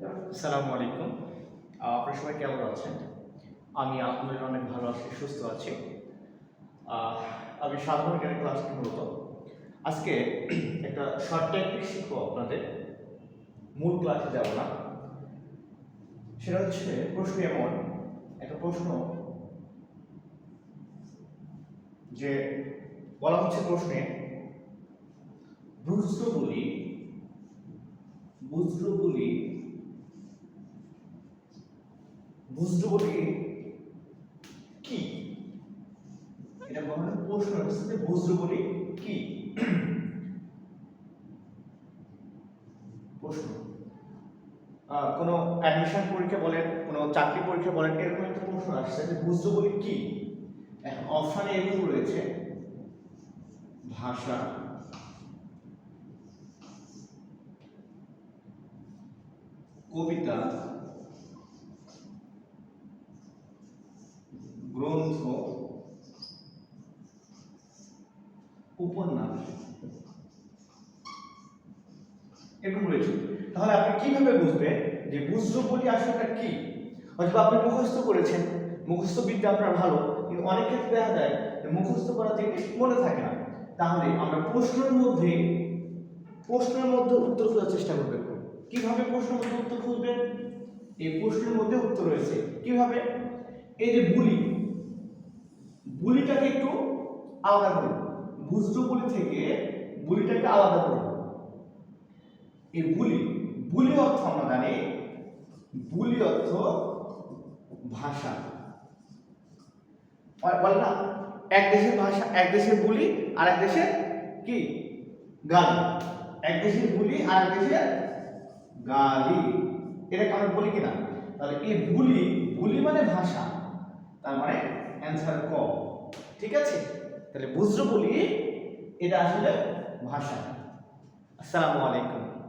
আসসালামু আলাইকুম। আপনার সবাই কেমন আছেন? আমি আলহামদুলিল্লাহ অনেক ভালো আছি, সুস্থ আছি। আমি সাধারণ জ্ঞানের ক্লাসটি মূলত আজকে একটা শর্ট টেকনিক শিখব আপনাদের। মূল ক্লাসে যাব না। সেটা হচ্ছে প্রশ্ন এমন, একটা প্রশ্ন যে বলা হচ্ছে প্রশ্নে ব্রুজগুলি বুজরুগুলি বুজরুগুলি কি? এটা বলা প্রশ্ন হচ্ছে যে বুজরুগুলি কি? প্রশ্ন। কোনো অ্যাডমিশন পরীক্ষা বলেন, কোনো চাকরি পরীক্ষা বলেন, এরকম একটা প্রশ্ন আসছে যে বুঝতে বলি কি? এখন অপশানে এগুলো রয়েছে, ভাষা। কবিতা। গ্রন্থ উপন্যাস। এরকম রয়েছে। তাহলে আপনি কীভাবে বুঝবেন যে বুজরুবলি আসলে কি? হয়তো আপনি মুখস্থ করেছেন, মুখস্থ বিদ্যা আপনার ভালো, কিন্তু অনেক ক্ষেত্রে দেখা যায় মুখস্থ করা জিনিস মনে থাকে না। তাহলে আমরা প্রশ্নের মধ্যে প্রশ্নের মধ্যে উত্তর খোঁজার চেষ্টা করবে কীভাবে প্রশ্নের মধ্যে উত্তর খুঁজবেন? এই প্রশ্নের মধ্যে উত্তর রয়েছে। কীভাবে? এই যে বুলি বুলিটাকে একটু আলাদা করুন। বুজরু বুলি থেকে বুলিটাকে আলাদা করুন। এই বুলি বুলি অর্থ আমরা জানি, বুলি অর্থ ভাষা। বল- না, এক দেশের ভাষা, এক দেশের বুলি, আর এক দেশের কি? গান এক দেশের বুলি, আর এক দেশের গালি। এটাকে আমরা বলি কিনা? তাহলে এই বুলি বুলি মানে ভাষা। তার মানে অ্যান্সার ক। ঠিক আছে? তাহলে বুঝলো বলি এটা আসলে ভাষা। আসসালামু আলাইকুম।